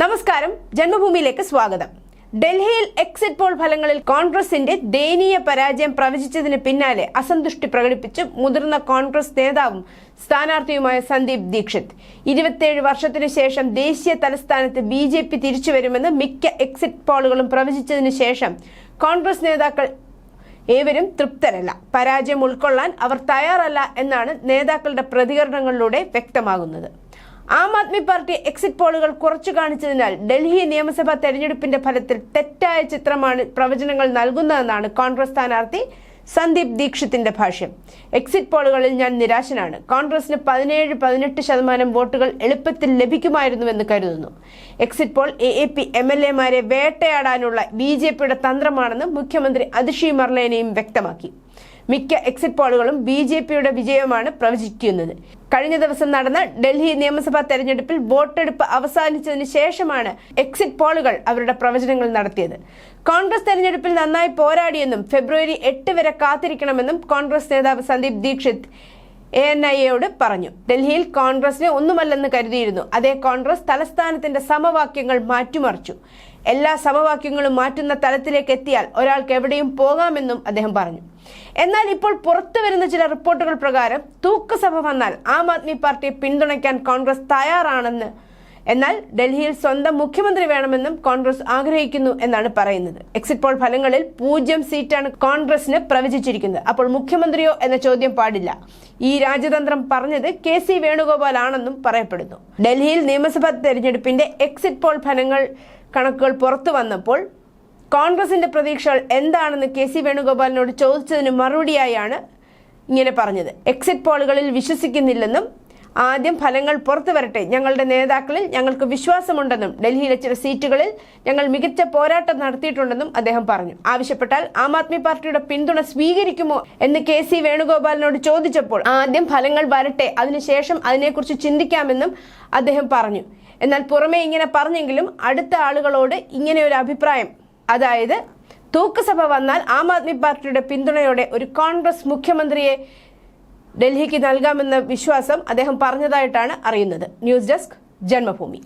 നമസ്കാരം. ജന്മഭൂമിയിലേക്ക് സ്വാഗതം. ഡൽഹിയിൽ എക്സിറ്റ് പോൾ ഫലങ്ങളിൽ കോൺഗ്രസിന്റെ ദയനീയ പരാജയം പ്രവചിച്ചതിന് പിന്നാലെ അസന്തുഷ്ടി പ്രകടിപ്പിച്ച് മുതിർന്ന കോൺഗ്രസ് നേതാവും സ്ഥാനാർത്ഥിയുമായ സന്ദീപ് ദീക്ഷിത്. ഇരുപത്തിയേഴ് വർഷത്തിനു ശേഷം ദേശീയ തലസ്ഥാനത്ത് ബി ജെ പി തിരിച്ചുവരുമെന്ന് മിക്ക എക്സിറ്റ് പോളുകളും പ്രവചിച്ചതിനു ശേഷം കോൺഗ്രസ് നേതാക്കൾ ഏവരും തൃപ്തരല്ല. പരാജയം ഉൾക്കൊള്ളാൻ അവർ തയ്യാറല്ല എന്നാണ് നേതാക്കളുടെ പ്രതികരണങ്ങളിലൂടെ വ്യക്തമാകുന്നത്. ആം ആദ്മി പാർട്ടി എക്സിറ്റ് പോളുകൾ കുറച്ചു കാണിച്ചതിനാൽ ഡൽഹി നിയമസഭാ തെരഞ്ഞെടുപ്പിന്റെ ഫലത്തിൽ തെറ്റായ ചിത്രമാണ് പ്രവചനങ്ങൾ നൽകുന്നതെന്നാണ് കോൺഗ്രസ് സ്ഥാനാർത്ഥി സന്ദീപ് ദീക്ഷിത്തിന്റെ ഭാഷ്യം. എക്സിറ്റ് പോളുകളിൽ ഞാൻ നിരാശനാണ്. കോൺഗ്രസിന് പതിനേഴ് പതിനെട്ട് ശതമാനം വോട്ടുകൾ എളുപ്പത്തിൽ ലഭിക്കുമായിരുന്നുവെന്ന് കരുതുന്നു. Exit poll A A P M L എമാരെ വേട്ടയാടാനുള്ള ബി ജെ പിയുടെ തന്ത്രമാണെന്ന് മുഖ്യമന്ത്രി അതിഷി മർലേനയും വ്യക്തമാക്കി. മിക്ക എക്സിറ്റ് പോളുകളും ബി ജെ പിയുടെ വിജയമാണ് പ്രവചിക്കുന്നത്. കഴിഞ്ഞ ദിവസം നടന്ന ഡൽഹി നിയമസഭാ തെരഞ്ഞെടുപ്പിൽ വോട്ടെടുപ്പ് അവസാനിച്ചതിന് ശേഷമാണ് എക്സിറ്റ് പോളുകൾ അവരുടെ പ്രവചനങ്ങൾ നടത്തിയത്. കോൺഗ്രസ് തെരഞ്ഞെടുപ്പിൽ നന്നായി പോരാടിയെന്നും ഫെബ്രുവരി എട്ട് വരെ കാത്തിരിക്കണമെന്നും കോൺഗ്രസ് നേതാവ് Sandeep Dikshit A N I എയോട് പറഞ്ഞു. ഡൽഹിയിൽ കോൺഗ്രസിനെ ഒന്നുമല്ലെന്ന് കരുതിയിരുന്നു. അതേ കോൺഗ്രസ് തലസ്ഥാനത്തിന്റെ സമവാക്യങ്ങൾ മാറ്റിമറിച്ചു. എല്ലാ സമവാക്യങ്ങളും മാറ്റുന്ന തലത്തിലേക്ക് എത്തിയാൽ ഒരാൾക്ക് എവിടെയും പോകാമെന്നും അദ്ദേഹം പറഞ്ഞു. എന്നാൽ ഇപ്പോൾ പുറത്തു വരുന്ന ചില റിപ്പോർട്ടുകൾ പ്രകാരം തൂക്കസഭ വന്നാൽ ആം ആദ്മി പാർട്ടിയെ പിന്തുണയ്ക്കാൻ കോൺഗ്രസ് തയ്യാറാണെന്ന്. എന്നാൽ ഡൽഹിയിൽ സ്വന്തം മുഖ്യമന്ത്രി വേണമെന്നും കോൺഗ്രസ് ആഗ്രഹിക്കുന്നു എന്നാണ് പറയുന്നത്. എക്സിറ്റ് പോൾ ഫലങ്ങളിൽ പൂജ്യം സീറ്റാണ് കോൺഗ്രസിന് പ്രവചിച്ചിരിക്കുന്നത്. അപ്പോൾ മുഖ്യമന്ത്രിയോ എന്ന ചോദ്യം പാടില്ല. ഈ രാജ്യതന്ത്രം പറഞ്ഞത് കെ സി വേണുഗോപാൽ ആണെന്നും പറയപ്പെടുന്നു. ഡൽഹിയിൽ നിയമസഭാ തെരഞ്ഞെടുപ്പിന്റെ എക്സിറ്റ് പോൾ ഫലങ്ങൾ കണക്കുകൾ പുറത്തു വന്നപ്പോൾ കോൺഗ്രസിന്റെ പ്രതീക്ഷകൾ എന്താണെന്ന് കെ സി വേണുഗോപാലിനോട് ചോദിച്ചതിന് മറുപടിയായാണ് ഇങ്ങനെ പറഞ്ഞത്. എക്സിറ്റ് പോളുകളിൽ വിശ്വസിക്കുന്നില്ലെന്നും ആദ്യം ഫലങ്ങൾ പുറത്തു വരട്ടെ. ഞങ്ങളുടെ നേതാക്കളിൽ ഞങ്ങൾക്ക് വിശ്വാസമുണ്ടെന്നും ഡൽഹിയിലെ ചില സീറ്റുകളിൽ ഞങ്ങൾ മികച്ച പോരാട്ടം നടത്തിയിട്ടുണ്ടെന്നും അദ്ദേഹം പറഞ്ഞു. ആവശ്യപ്പെട്ടാൽ ആം ആദ്മി പാർട്ടിയുടെ പിന്തുണ സ്വീകരിക്കുമോ എന്ന് കെ സി വേണുഗോപാലിനോട് ചോദിച്ചപ്പോൾ ആദ്യം ഫലങ്ങൾ വരട്ടെ അതിനുശേഷം അതിനെക്കുറിച്ച് ചിന്തിക്കാമെന്നും അദ്ദേഹം പറഞ്ഞു. എന്നാൽ പുറമേ ഇങ്ങനെ പറഞ്ഞെങ്കിലും അടുത്ത ആളുകളോട് ഇങ്ങനെ ഒരു അഭിപ്രായം അതായത് തൂക്കുസഭ വന്നാൽ ആം ആദ്മി പാർട്ടിയുടെ പിന്തുണയോടെ ഒരു കോൺഗ്രസ് മുഖ്യമന്ത്രിയെ ഡൽഹിക്ക് നൽകാമെന്ന വിശ്വാസം അദ്ദേഹം പറഞ്ഞതായിട്ടാണ് അറിയുന്നത്. News desk Janmabhumi.